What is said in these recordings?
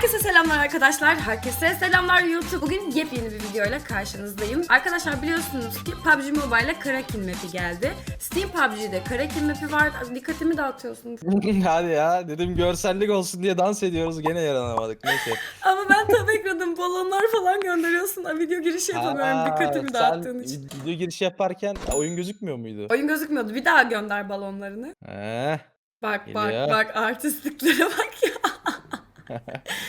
Herkese selamlar arkadaşlar. Herkese selamlar YouTube. Bugün yepyeni bir videoyla karşınızdayım. Arkadaşlar biliyorsunuz ki PUBG Mobile'le Karakin map'i geldi. Steam PUBG'de Karakin map'i var. Dikkatimi dağıtıyorsunuz. Hadi ya dedim görsellik olsun diye dans ediyoruz gene yaranamadık neyse. Ama ben tabi ekledim. Balonlar falan gönderiyorsun. Video girişi yapamıyorum Aa, dikkatimi dağıttığın için. video giriş yaparken oyun gözükmüyor muydu? Oyun gözükmüyordu. Bir daha gönder balonlarını. He, Bak Geliyor. bak bak artistliklere bak ya.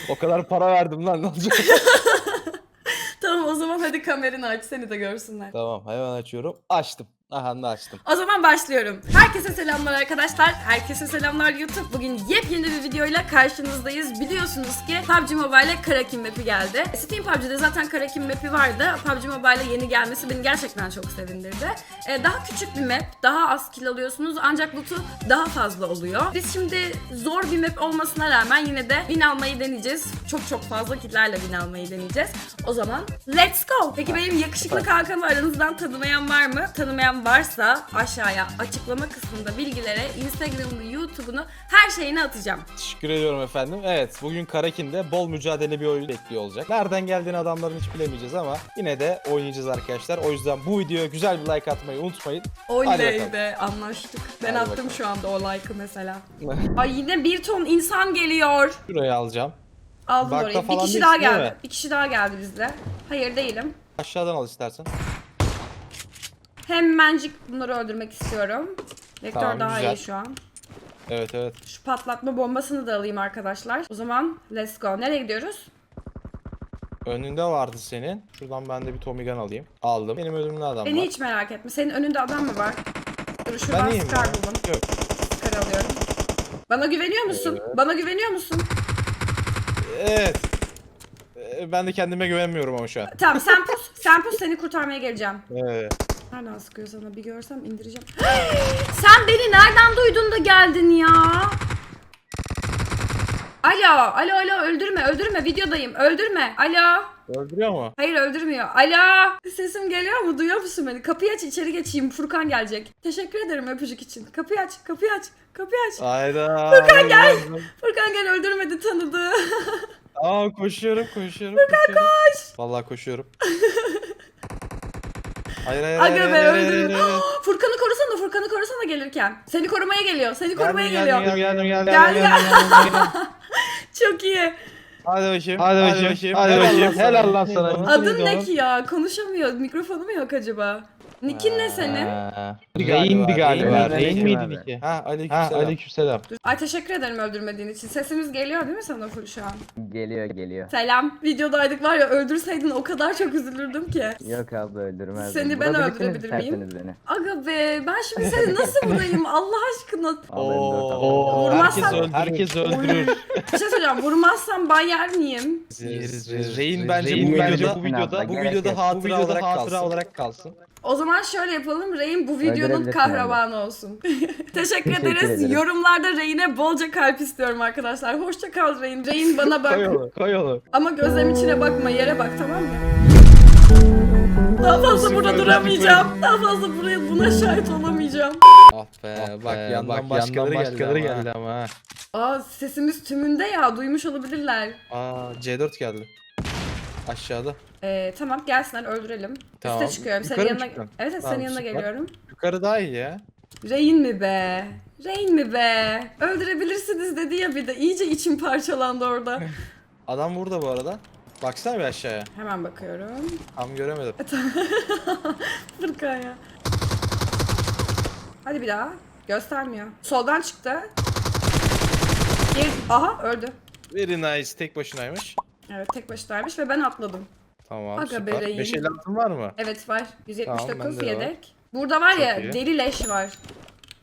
O kadar para verdim lan ne olacak? tamam o zaman hadi kameranı aç seni de görsünler. tamam hemen açıyorum. Açtım. Aha da açtım. O zaman başlıyorum. Herkese selamlar arkadaşlar. Herkese selamlar YouTube. Bugün yepyeni bir videoyla karşınızdayız. Biliyorsunuz ki PUBG Mobile'e Karakin map'i geldi. Steam PUBG'de zaten Karakin map'i vardı. PUBG Mobile'e yeni gelmesi beni gerçekten çok sevindirdi. Ee, daha küçük bir map, daha az kill alıyorsunuz ancak loot'u daha fazla oluyor. Biz şimdi zor bir map olmasına rağmen yine de win almayı deneyeceğiz. Çok çok fazla kill'lerle win almayı deneyeceğiz. O zaman let's go. Peki benim yakışıklı kankamı aranızdan tanımayan var mı? Tanımayan varsa aşağıya açıklama kısmında bilgilere Instagram'ını, YouTube'unu her şeyini atacağım. Teşekkür ediyorum efendim. Evet bugün Karakin'de bol mücadele bir oyun bekliyor olacak. Nereden geldiğini adamların hiç bilemeyeceğiz ama yine de oynayacağız arkadaşlar. O yüzden bu videoya güzel bir like atmayı unutmayın. Oley be anlaştık. Ben Hadi attım bakalım. şu anda o like'ı mesela. Ay yine bir ton insan geliyor. Şurayı alacağım. Aldım Bakta orayı. Bir kişi daha geldi. Bir kişi daha geldi bizle. Hayır değilim. Aşağıdan al istersen. Hemencik bunları öldürmek istiyorum. Vektör Tamam, daha güzel. iyi şu an. Evet evet. Şu patlatma bombasını da alayım arkadaşlar. O zaman let's go. Nereye gidiyoruz? Önünde vardı senin. Şuradan ben de bir Tommy Gun alayım. Aldım. Benim önümde adam Beni var. hiç merak etme. Senin önünde adam mı var? Dur Ben şuradan iyiyim Scar ya. buldum. Yok. Scar alıyorum. Bana güveniyor musun? Bana güveniyor musun? Evet. Ee, Ben de kendime güvenmiyorum ama şu an. Tamam sen pus. Sen pus seni kurtarmaya geleceğim. Evet. Nereden sıkıyor sana bir görsem indireceğim. Sen beni nereden duydun da geldin ya? Alo, alo, alo öldürme, öldürme videodayım, öldürme. Alo. Öldürüyor mu? Hayır öldürmüyor. Alo. Sesim geliyor mu? Duyuyor musun beni? Kapıyı aç içeri geçeyim. Furkan gelecek. Teşekkür ederim öpücük için. Kapıyı aç, kapıyı aç, kapıyı aç. Hayda. Furkan gel. Furkan gel öldürmedi tanıdı. Aa koşuyorum koşuyorum. Furkan koş. Vallahi koşuyorum. Hayır hayır hayır. Aga be hayır, hayır, öldürme. hayır, hayır. Furkan'ı korusana, Furkan'ı korusana gelirken. Seni korumaya geliyor. Seni korumaya geliyor. Geldim geldim geldim. Gel, geldim, gel. geldim, geldim. Çok iyi. Hadi bakayım. Hadi bakayım, hadi bakayım. Helal lan sana. Adın ne ki ya? Konuşamıyor. Mikrofonu mu yok acaba? Nick'in ne senin? Ha, Rain'di galiba. Rain Rain miydi Niki? Ha Ha aleykümselam. aleykümselam. Ay teşekkür ederim öldürmediğin için. Sesimiz geliyor değil mi sana full şu an? Geliyor geliyor. Selam. Videodaydık var ya öldürseydin o kadar çok üzülürdüm ki. Yok abla öldürmez. Seni ben öldürebilir miyim? beni. Aga be ben şimdi seni nasıl vurayım Allah aşkına. Al M4 al. Oo, Vurmazsan- herkes öldürür. Herkes öldürür. Bir şey söyleyeceğim vurmazsam ban yer miyim? Yeriz, bence bu bence videoda bu videoda bu Gerek videoda yok. videoda hatıra olarak kalsın. O zaman şöyle yapalım. Reyn bu videonun kahramanı olsun. Teşekkür Teşekkür ederiz. ederim. Yorumlarda Reyn'e bolca kalp istiyorum arkadaşlar. Hoşça kal Reyn. Reyn bana bak. Koy onu, koy onu. Ama gözlem içine bakma. Yere bak tamam mı? Daha fazla burada duramayacağım. Daha fazla buraya buna şahit olamayacağım. Ah be Bak bak ya, yandan bak başkaları, yandan başkaları geldi, geldi ama. Aa sesimiz tümünde ya. Duymuş olabilirler. Aa C4 geldi. Aşağıda. Ee, tamam gelsinler öldürelim. Tamam. Üste çıkıyorum. Senin yanına... Evet evet Tamam, senin yanına süper. geliyorum. Yukarı daha iyi ya. Reyn mi be? Reyn mi be? Öldürebilirsiniz dedi ya bir de. İyice içim parçalandı orada. Adam burada bu arada. Baksana bir aşağıya. Hemen bakıyorum. Tam göremedim. Fırkan ya. Hadi bir daha. Göstermiyor. Soldan çıktı. Gir. Aha öldü. Very nice. Tek başınaymış. Evet tek başınaymış ve ben atladım. Tamam Aga süper. bebeğim. 5 el altın var mı? Evet var. 179 Tamam, bende de yedek. Burada var ya Çok iyi. deli leş var.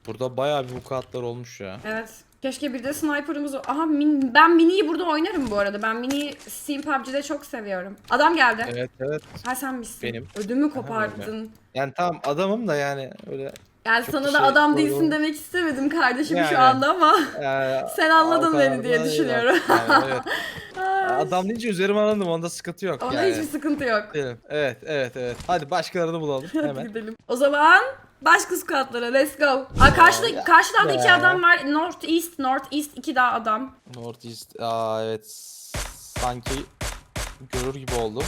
Burada bayağı bir vukuatlar olmuş ya. Evet. Keşke bir de sniper'ımız o- Aha min- ben miniyi burada oynarım bu arada. Ben miniyi Steam PUBG'de çok seviyorum. Adam geldi. Evet evet. Ha sen misin? Benim. Ödümü kopardın. Yani tamam adamım da yani öyle Yani Çok sana da şey adam koyuyor. değilsin demek istemedim kardeşim şu Yani. anda ama Ee, sen anladın beni diye düşünüyorum. Yani, evet. Adam deyince üzerime alındım onda sıkıntı yok Onda yani. hiçbir sıkıntı yok. Evet evet evet. Hadi başkalarını bulalım Hadi hemen. gidelim. O zaman başka squatlara let's go. Aa, karşıda, karşı tarafta iki adam var. North East, North East iki daha adam. North East. Aa evet. Sanki görür gibi oldum.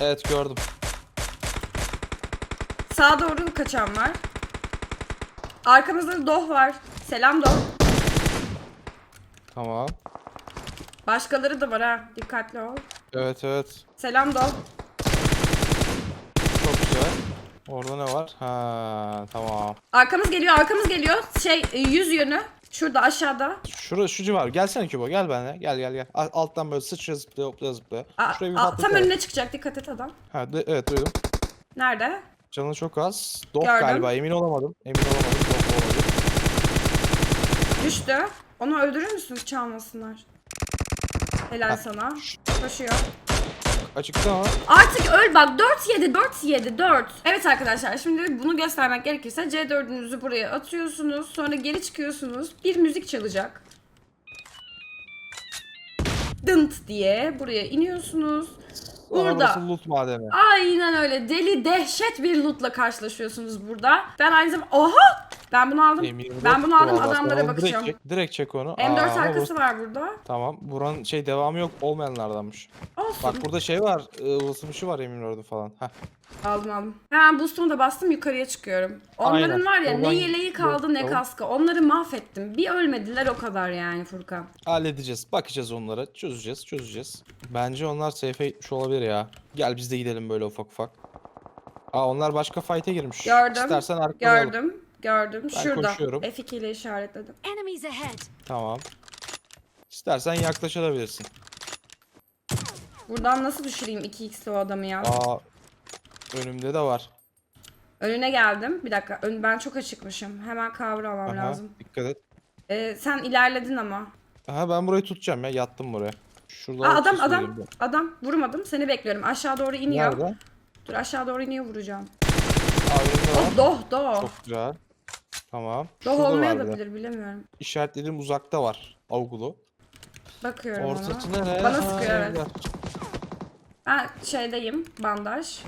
Evet gördüm. Sağa doğru kaçan var. Arkamızda Doh var. Selam Doh. Tamam. Başkaları da var ha. Dikkatli ol. Evet evet. Selam Doh. Çok güzel. Orada ne var? Ha tamam. Arkamız geliyor, arkamız geliyor. Şey, yüz yönü. Şurada aşağıda. Şurası şu civar. Gelsene Kübo gel benimle. Gel gel gel. A- Alttan böyle sıçra zıplaya hoplaya zıplaya. A- Şuraya bir tam önüne çıkacak. Dikkat et adam. Ha, de- evet duydum. Nerede? Canı çok az. Dok Gördüm. galiba emin olamadım. Emin olamadım. Dok olabilir. Düştü. Onu öldürür müsün? Çalmasınlar. Helal Ha. sana. Koşuyor. Açıkta ama Artık öl bak 4 7 4 7 4. Evet arkadaşlar şimdi bunu göstermek gerekirse C4'ünüzü buraya atıyorsunuz. Sonra geri çıkıyorsunuz. Bir müzik çalacak. Dınt diye buraya iniyorsunuz. Burada loot madeni. aynen öyle deli dehşet bir lootla karşılaşıyorsunuz burada. Ben aynı zamanda oha ben bunu aldım. M24 Ben bunu aldım vallahi. adamlara bakacağım. Direkt çek, direkt çek onu. M4 Aa, ama arkası bu- var burada. Tamam. Buranın şey devamı yok. Olmayanlardanmış. Olsun. Bak burada şey var. ıı, ısımışı var emin orada falan. Heh. Aldım aldım. Hemen boost'umu da bastım yukarıya çıkıyorum. Onların Aynen. var ya ne Oradan yeleği kaldı ne kaskı. Onları mahvettim. Bir ölmediler o kadar yani Furkan. Halledeceğiz. Bakacağız onlara. Çözeceğiz. Çözeceğiz. Bence onlar safe'e gitmiş olabilir ya. Gel biz de gidelim böyle ufak ufak. Aa onlar başka fight'e girmiş. Gördüm, İstersen arkalayalım. Gördüm. Gördüm. Ben Şurada. koşuyorum. F2 ile işaretledim. Enemies ahead. Tamam. İstersen yaklaşabilirsin. Buradan nasıl düşüreyim 2x'li o adamı ya? Aa önümde de var. Önüne geldim. Bir dakika. Ön, ben çok açıkmışım. Hemen cover almam Aha, lazım. Dikkat et. Ee, sen ilerledin ama. Aha ben burayı tutacağım ya. Yattım buraya. Şurada Aa, adam adam duydum. adam vurmadım. Seni bekliyorum. Aşağı doğru iniyor. Nerede? Dur aşağı doğru iniyor vuracağım. Oh doh doh. Çok güzel. Tamam. Doh Şurada olmaya da bilir bilemiyorum. İşaretlediğim uzakta var. Avgulu. Bakıyorum ona. Ortası nereye? Bana sıkıyor evet. evler. Ben şeydeyim. Bandaj.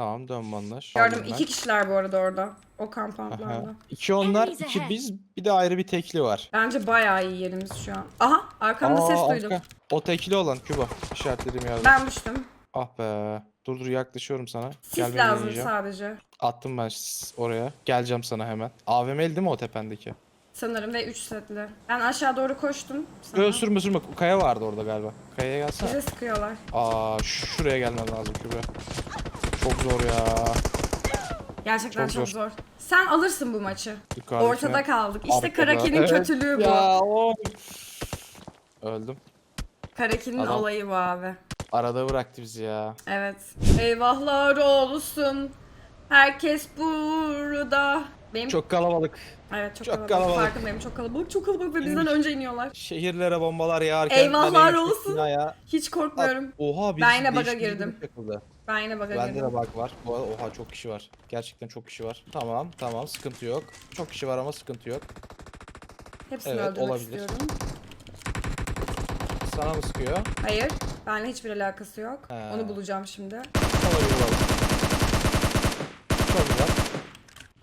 Tamam dön bandaj. Gördüm iki kişiler bu arada orada. O kampantlarda. İki onlar, iki biz, bir de ayrı bir tekli var. Bence bayağı iyi yerimiz şu an. Aha arkamda Aa, ses duydum. arka. O tekli olan Küba. İşaretlediğim yerde. Ben düştüm. Ah be. Dur dur yaklaşıyorum sana. Sis Gelmeni lazım deneyeceğim. sadece. Attım ben sis oraya. Geleceğim sana hemen. AVM'li değil mi o tependeki? Sanırım ve 3 setli. Ben aşağı doğru koştum. Sana. Sürme sürme. Kaya vardı orada galiba. Kayaya gelsene. Bize sıkıyorlar. Aa şu- şuraya gelmem lazım Kübra. Çok zor ya. Gerçekten Çok çok, zor. zor. Sen alırsın bu maçı. Yukarıdakine- Ortada kaldık. İşte Arkada. Karaki'nin Evet. kötülüğü bu. Ya. Öldüm. Karaki'nin Adam- olayı bu abi. Arada bıraktı bizi ya. Evet. Eyvahlar olsun. Herkes burada. Benim Çok kalabalık. Evet çok, Çok kalabalık. kalabalık. Farkındayım çok kalabalık. Çok kalabalık ve bizden önce iniyorlar. Şehirlere bombalar yağarken. Eyvahlar olsun. binaya- Hiç korkmuyorum. Oha bir Ben yine bug'a girdim. Takıldı. Ben yine bug'a Bende girdim. de bug var. Bu arada oha çok kişi var. Gerçekten çok kişi var. Tamam tamam sıkıntı yok. Çok kişi var ama sıkıntı yok. Hepsini Evet, öldürmek olabilir. istiyorum. Sana mı sıkıyor? Hayır. Benimle hiçbir alakası yok. He. Onu bulacağım şimdi. Olabilir olabilir. Çok güzel.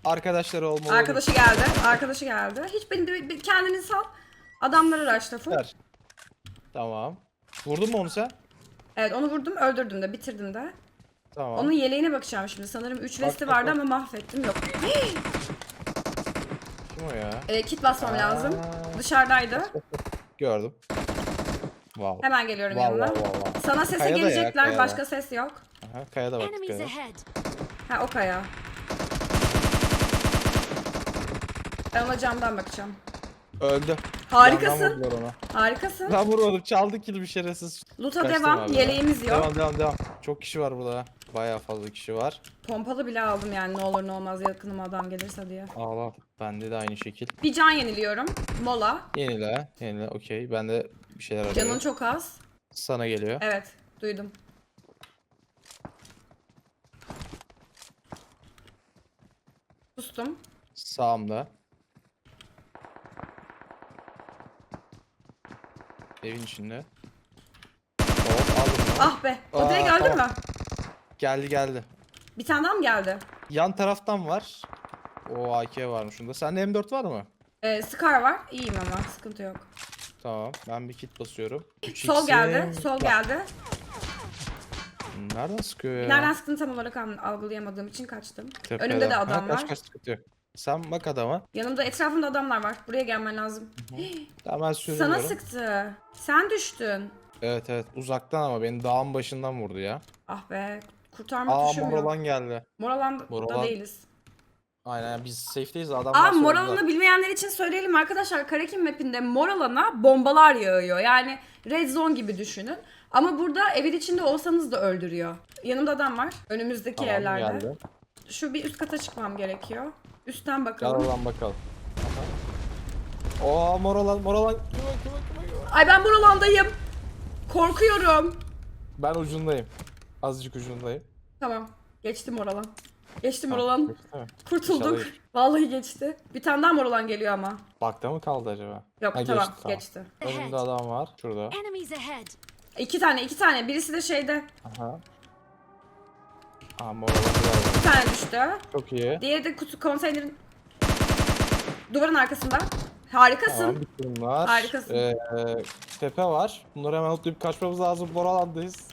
Arkadaşları olmalı. Arkadaşı geldi. Arkadaşı geldi. Hiç beni bir- bir- kendini sal. Adamları raşla full. Ver. Tamam. Vurdun mu onu sen? Evet onu vurdum öldürdüm de bitirdim de. Tamam. Onun yeleğine bakacağım şimdi. Sanırım 3 Bak, vesti bak, vardı bak. ama mahvettim. Yok. Kim o ya? Ee, kit basmam Aa. lazım. Dışarıdaydı. Gördüm. Wow. Hemen geliyorum Wow, yanına. wow, wow, wow. Sana sese Kayada ya, gelecekler. kayada. Başka ses yok. Aha, kayada bak. Enemies kayada. ahead. Ha o kaya. Ben ona camdan bakacağım. Öldü. Harikasın. Vurdular ona. Harikasın. Ben vurmadım. Çaldı kill bir şerefsiz. Loot'a Kaçtım devam. abi ya. Yeleğimiz yok. Devam devam devam. Çok kişi var burada. Bayağı fazla kişi var. Pompalı bile aldım yani ne olur ne olmaz yakınıma adam gelirse diye. Allah. Bende de aynı şekil. Bir can yeniliyorum. Mola. Yenile. Yenile. Okey. Ben de bir şeyler arıyorum. Canın çok az. Sana geliyor. Evet. Duydum. Sustum. Sağımda. Evin içinde. Hop aldım. Ah be. O Aa, direkt öldü tamam. mü? Geldi geldi. Bir tane daha mı geldi? Yan taraftan var. O AK varmış şunda. Sende M4 var mı? Ee, Scar var. İyiyim ama sıkıntı yok. Tamam. Ben bir kit basıyorum. Sol geldi. Sol geldi. Nereden sıkıyor ya? Nereden sıktığını tam olarak an- algılayamadığım için kaçtım. Tepeden. Önümde de Ha, adam kaç var. kaç sıkıntı yok. Sen bak adama. Yanımda etrafımda adamlar var. Buraya gelmen lazım. Tamam ben sürüyorum. Sana sıktı. Sen düştün. Evet evet uzaktan ama beni dağın başından vurdu ya. Ah be. Kurtarma Aa tuşum yok. Moralan geldi. Moralan'da Moralan- değiliz. Aynen biz safe'deyiz adamlar Aa. Moralan'ı bilmeyenler için söyleyelim arkadaşlar. Karakin map'inde Moralan'a bombalar yağıyor. Yani red zone gibi düşünün. Ama burada evin içinde olsanız da öldürüyor. Yanımda adam var. Önümüzdeki Tamam, evlerde. geldi. Şu bir üst kata çıkmam gerekiyor. Üstten Gel bakalım. oradan bakalım. Aha. Oo Moralan Moralan. Ay ben Moralan'dayım. Korkuyorum. Ben ucundayım. Azıcık ucundayım. Tamam. Geçti Moralan. Geçti Moralan. Geçti mi? Kurtulduk. İnşallah. Vallahi geçti. Bir tane daha Moralan geliyor ama. Bakta mı kaldı acaba? Yok Ha, tamam geçti, tamam. geçti. Önümde adam var. Şurada. Enemies ahead. İki tane iki tane. Birisi de şeyde. Aha. Aa Moralan geldi. Bir tane düştü. Çok iyi. Diğeri de kutu konteynerin duvarın arkasında. Harikasın. Tamam bunlar. Harikasın. Ee, tepe var. Bunları hemen atlayıp kaçmamız lazım. Moralandayız.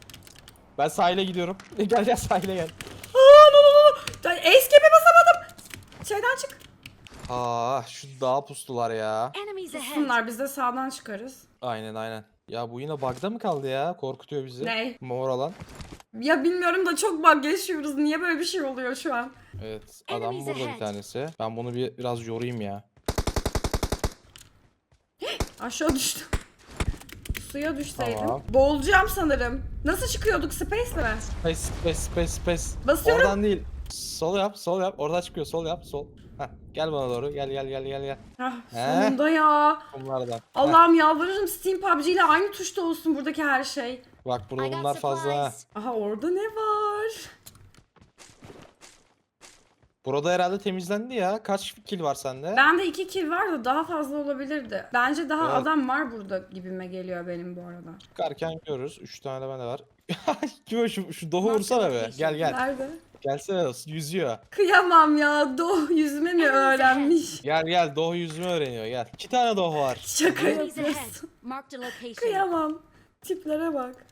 Ben sahile gidiyorum. gel gel sahile gel. Aa, no, no, no. Escape'e basamadım. Şeyden çık. Aa şu dağa pustular ya. Enemies ahead. Bunlar biz de sağdan çıkarız. Aynen aynen. Ya bu yine bug'da mı kaldı ya? Korkutuyor bizi. Ne? Moralan. Ya bilmiyorum da çok bug yaşıyoruz. Niye böyle bir şey oluyor şu an? Evet adam Enemies burada bir ahead. tanesi. Ben bunu bir biraz yorayım ya. Aşağı düştüm. Suya düşseydim. Tamam. Boğulacağım sanırım. Nasıl çıkıyorduk? Space'le mi? Space space space space. Basıyorum. Oradan değil. Sol yap sol yap. Orada çıkıyor sol yap sol. Heh, gel bana doğru. Gel gel gel gel gel. Hah, He? sonunda ya. Bunlardan. Allah'ım yalvarırım Steam PUBG ile aynı tuşta olsun buradaki her şey. bak burada bunlar fazla. ha. Aha orada ne var? Burada herhalde temizlendi ya. Kaç kill var sende? Bende iki kill var da daha fazla olabilirdi. Bence daha Evet. adam var burada gibime geliyor benim bu arada. Çıkarken görürüz. 3 tane de bende var. Kim şu, şu Doğu vursana be. Gel gel. Nerede? Gelsene yüzüyor. Kıyamam ya. Doğu yüzme mi öğrenmiş? Gel gel Doğu yüzümü öğreniyor gel. 2 tane Doğu var. Şaka Enemies ahead. yapıyorsun. Marked a location. Kıyamam. Tiplere bak.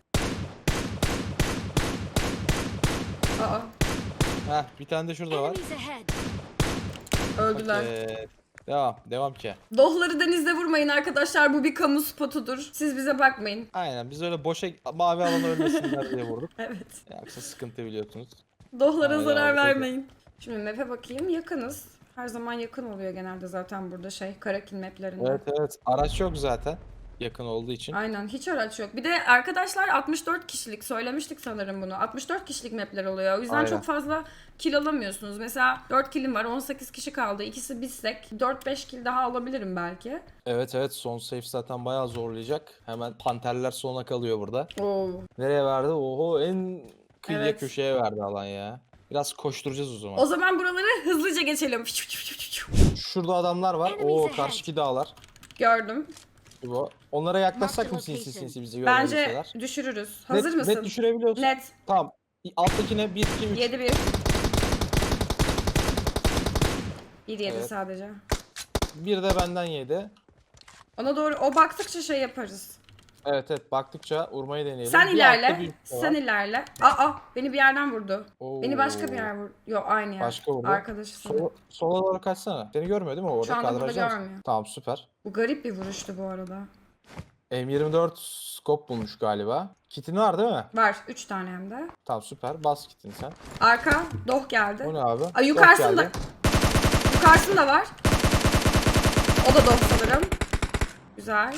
Aa Heh bir tane de şurada var. Enemies ahead. öldüler. Okey. Devam. Devam ki. Dohları denizde vurmayın arkadaşlar. Bu bir kamu spotudur. Siz bize bakmayın. Aynen biz öyle boşa mavi alana ölmesinler diye vurduk. Evet. Yoksa sıkıntı biliyorsunuz. Dohlara Aynen, zarar öyle. vermeyin. Şimdi map'e bakayım. Yakınız. Her zaman yakın oluyor genelde zaten burada şey. Karakin map'lerinde. Evet evet. Araç yok zaten. Yakın olduğu için. Aynen hiç araç yok. Bir de arkadaşlar 64 kişilik söylemiştik sanırım bunu. 64 kişilik mapler oluyor. O yüzden Aynen. çok fazla kill alamıyorsunuz. Mesela 4 killim var 18 kişi kaldı. İkisi bizsek 4-5 kill daha alabilirim belki. Evet evet son safe zaten bayağı zorlayacak. Hemen panterler sona kalıyor burada. Oo. Nereye verdi? Oho en kıyıya Evet. köşeye verdi alan ya. Biraz koşturacağız o zaman. O zaman buraları hızlıca geçelim. Şurada adamlar var. Ahead. karşıki dağlar. Gördüm. Bu. Onlara yaklaşsak mı sinsi sinsi bizi Bence görmemişler? düşürürüz. Hazır net, mısın? Net düşürebiliyorsun. Net. Tamam. Alttakine 1 2 3. 7 1. 1 7 Evet. sadece. Bir de benden yedi. Ona doğru o baktıkça şey yaparız. Evet evet baktıkça vurmayı deneyelim. Sen Bir ilerle. bir Sen var. ilerle. Aa beni bir yerden vurdu. Beni başka bir Oo. yer vurdu. Yok aynı yer. Başka vurdu. Arkadaşı seni. Sola, sola doğru kaçsana. Seni görmüyor değil mi orada? Şu anda burada Kadrajda mısın? görmüyor. Tamam süper. Bu garip bir vuruştu bu arada. M24 scope bulmuş galiba. Kitin var değil mi? Var 3 tane hem de. Tamam süper. Bas kitini sen. Arka doh geldi. O ne abi? Ay yukarısında. geldi. Yukarısında var. O da doh sanırım. Güzel.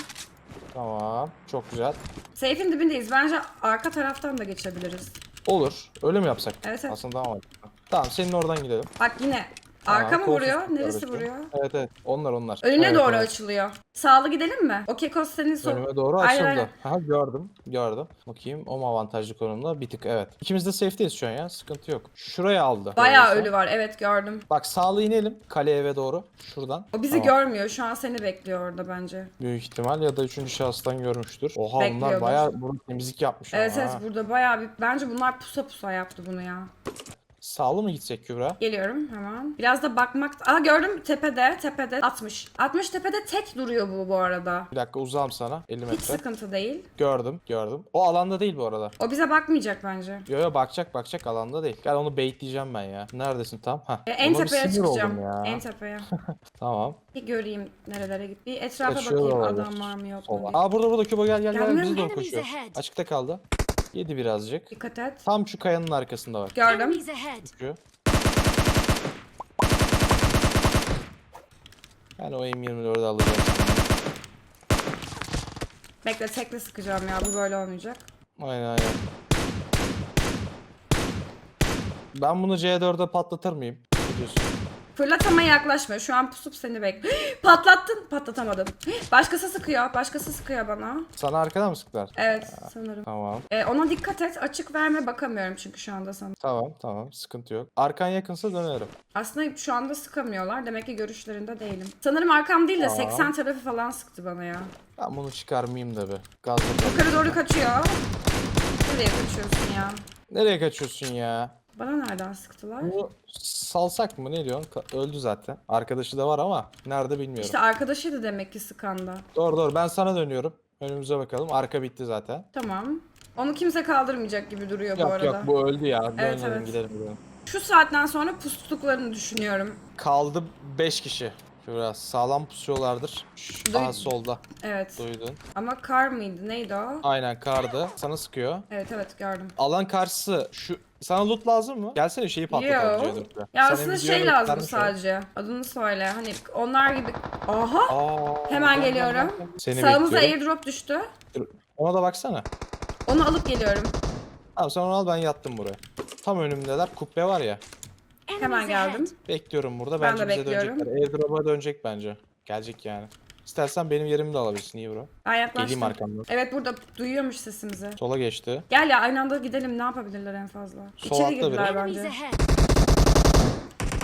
Tamam. Çok güzel. Seyfin dibindeyiz. Bence arka taraftan da geçebiliriz. Olur. Öyle mi yapsak? Evet, evet. Aslında daha mantıklı. Tamam senin oradan gidelim. Bak yine. Arka mı vuruyor? Neresi vuruyor? Evet evet. Onlar onlar. Önüne Evet, doğru evet. açılıyor. Sağlı gidelim mi? O kekos senin sol. Önüme doğru Aynen, açıldı. aynen. Ha gördüm. Gördüm. Bakayım o mu avantajlı konumda? Bir tık evet. İkimiz de safe'deyiz şu an ya. Sıkıntı yok. Şuraya aldı. Bayağı Öyleyse. ölü var. Evet gördüm. Bak sağlı inelim. Kale eve doğru. Şuradan. O bizi Tamam. görmüyor. Şu an seni bekliyor orada bence. Büyük ihtimal ya da üçüncü şahıstan görmüştür. Oha bunlar Bekliyordur. bayağı burada temizlik yapmış Evet ama evet ha. burada bayağı bir... Bence bunlar pusa pusa yaptı bunu ya. Sağlı mı gitsek Kübra? Geliyorum hemen. Biraz da bakmak... Aa gördüm tepede, tepede 60. 60 tepede tek duruyor bu bu arada. Bir dakika uzağım sana 50 Hiç metre. sıkıntı değil. Gördüm gördüm. O alanda değil bu arada. O bize bakmayacak bence. Yo yo bakacak bakacak alanda değil. Gel onu baitleyeceğim ben ya. Neredesin tam? Hah. E, en Ona bir tepeye sinir çıkacağım. oldum Ya. En tepeye. Tamam. Bir göreyim nerelere gitti. Bir etrafa Kaçıyor bakayım olabilir. adam var mı yok mu Sola. diye. Aa burada burada Küba gel gel gel. Gelmiyor Bizi doğru Enemies koşuyor. ahead. Açıkta kaldı. Yedi birazcık. Dikkat et. Tam şu kayanın arkasında bak. Gördüm. Enemies ahead. Şu. Ben o M24'ü alacağım. Bekle tekle sıkacağım ya bu böyle olmayacak. Aynen aynen. Ben bunu C4'e patlatır mıyım? Ne diyorsun? Fırlatama yaklaşma. Şu an pusup seni bek. Patlattın. Patlatamadın. Başkası sıkıyor. Başkası sıkıyor bana. Sana arkadan mı sıktılar? Evet sanırım. Tamam. Ee, ona dikkat et. Açık verme bakamıyorum çünkü şu anda sana. Tamam tamam sıkıntı yok. Arkan yakınsa dönerim. Aslında şu anda sıkamıyorlar. Demek ki görüşlerinde değilim. Sanırım arkam değil de Tamam. 80 tarafı falan sıktı bana ya. Ben bunu çıkarmayayım da bir. Gazla Yukarı doğru kaçıyor. Nereye kaçıyorsun ya? Nereye kaçıyorsun ya? Bana nereden sıktılar? Bunu salsak mı ne diyorsun? Ka- Öldü zaten. Arkadaşı da var ama nerede bilmiyorum. İşte arkadaşıydı demek ki sıkanda. Doğru doğru ben sana dönüyorum. Önümüze bakalım. Arka bitti zaten. Tamam. Onu kimse kaldırmayacak gibi duruyor bu Yok arada. yok bu öldü ya. Dönelim evet. gidelim gidelim. Şu saatten sonra pustuklarını düşünüyorum. Kaldı 5 kişi. Biraz sağlam pusuyorlardır. Duy- Aha solda. Evet. Duydun. Ama kar mıydı? Neydi o? Aynen kardı. Sana sıkıyor. Evet evet gördüm. Alan karşısı. Şu sana loot lazım mı? Gelsene şeyi patlatalım Yo. C4'le. Ya Senin aslında şey lazım göstermiş o. sadece. Adını söyle. Hani onlar gibi. Aha! Aa, Hemen gel, gel, geliyorum. gel, gel. Seni Sağımıza bekliyorum. airdrop düştü. Ona da baksana. Onu alıp geliyorum. Tamam sen onu al ben yattım buraya. Tam önümdeler. Kubbe var ya. Hemen geldim. Bekliyorum burada. Ben Bence de bize bekliyorum. dönecekler. Airdrop'a dönecek bence. Gelecek yani. İstersen benim yerimi de alabilirsin. İyi bro. Ben yaklaştım. Geleyim arkamdan. Evet burada duyuyormuş sesimizi. Sola geçti. Gel ya aynı anda gidelim ne yapabilirler en fazla. Sol İçeri girdiler biri. Enemies bence. ahead.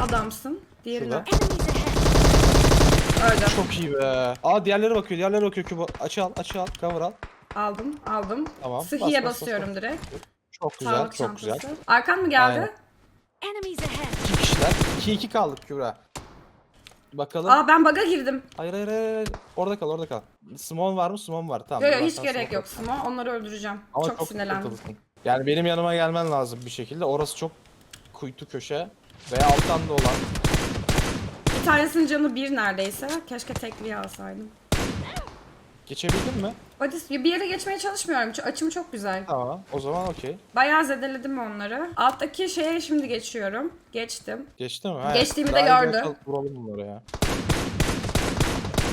Adamsın. Diğeri de. Şurada. Enemies ahead. Öldü. Çok iyi be. Aa diğerleri bakıyor. Diğerleri bakıyor. Kübo. Açı al. Açı al. Cover al. Aldım aldım. Tamam. Sıhhiye Bas, bas, bas, basıyorum bas. direkt. Çok güzel. Sağlık çok güzel. çantası. Arkan mı geldi? Aynen. Enemies ahead. İki kişiler. 2 2 kaldık Kübra. Bakalım. Aa ben baga girdim. Hayır hayır hayır. hayır. Orada kal orada kal. Smon var mı? Smon var. Tamam. Yok yok hiç gerek smoke yok. Smo. Onları öldüreceğim. Ama çok, çok sinirlendim. sıkıntılısın. Yani benim yanıma gelmen lazım bir şekilde. Orası çok kuytu köşe. Veya alttan da olan. Bir tanesinin canı bir neredeyse. Keşke tekliği alsaydım. Geçebildin mi? Hadi bir yere geçmeye çalışmıyorum. Ç- Açım çok güzel. Tamam. O zaman okey. Bayağı zedeledim onları. Alttaki şeye şimdi geçiyorum. Geçtim. Geçti mi? Geçtiğimi de daha iyi gördü. Vuralım bunları ya.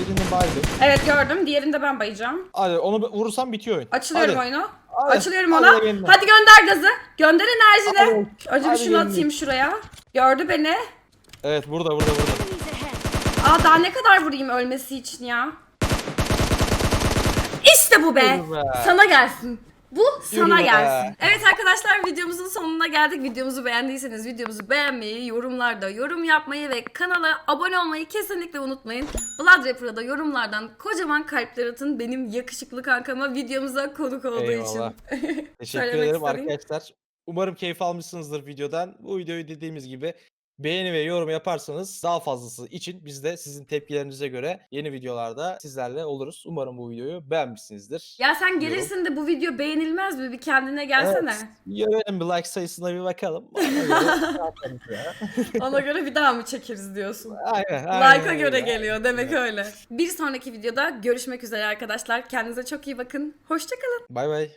Birini baydım. Evet gördüm. Diğerini de ben bayacağım. Hadi onu bir- vurursam bitiyor oyun. Açılıyorum Hadi. oyunu. Hadi. Açılıyorum Hadi ona. benimle. Hadi gönder gazı. Gönder enerjini. Hadi. Önce bir Hadi şunu benimle. atayım şuraya. Gördü beni. Evet burada burada burada. Aa daha ne kadar vurayım ölmesi için ya. İşte bu be. Sana gelsin. Bu sana gelsin. Evet arkadaşlar videomuzun sonuna geldik. Videomuzu beğendiyseniz videomuzu beğenmeyi, yorumlarda yorum yapmayı ve kanala abone olmayı kesinlikle unutmayın. Blood Rapper'a da yorumlardan kocaman kalpler atın benim yakışıklı kankama videomuza konuk olduğu Eyvallah. için. Teşekkür Söylemek ederim arkadaşlar. Umarım keyif almışsınızdır videodan. Bu videoyu dediğimiz gibi beğeni ve yorum yaparsanız daha fazlası için biz de sizin tepkilerinize göre yeni videolarda sizlerle oluruz. Umarım bu videoyu beğenmişsinizdir. Ya sen gelirsin de bu video beğenilmez mi? Bir kendine gelsene. Görelim bir like sayısına bir bakalım. Ona göre ne yaparız ya. Ona göre bir daha mı çekeriz diyorsun? aynen, aynen Like'a göre öyle. geliyor demek öyle. Bir sonraki videoda görüşmek üzere arkadaşlar. Kendinize çok iyi bakın. Hoşçakalın. Bay bay.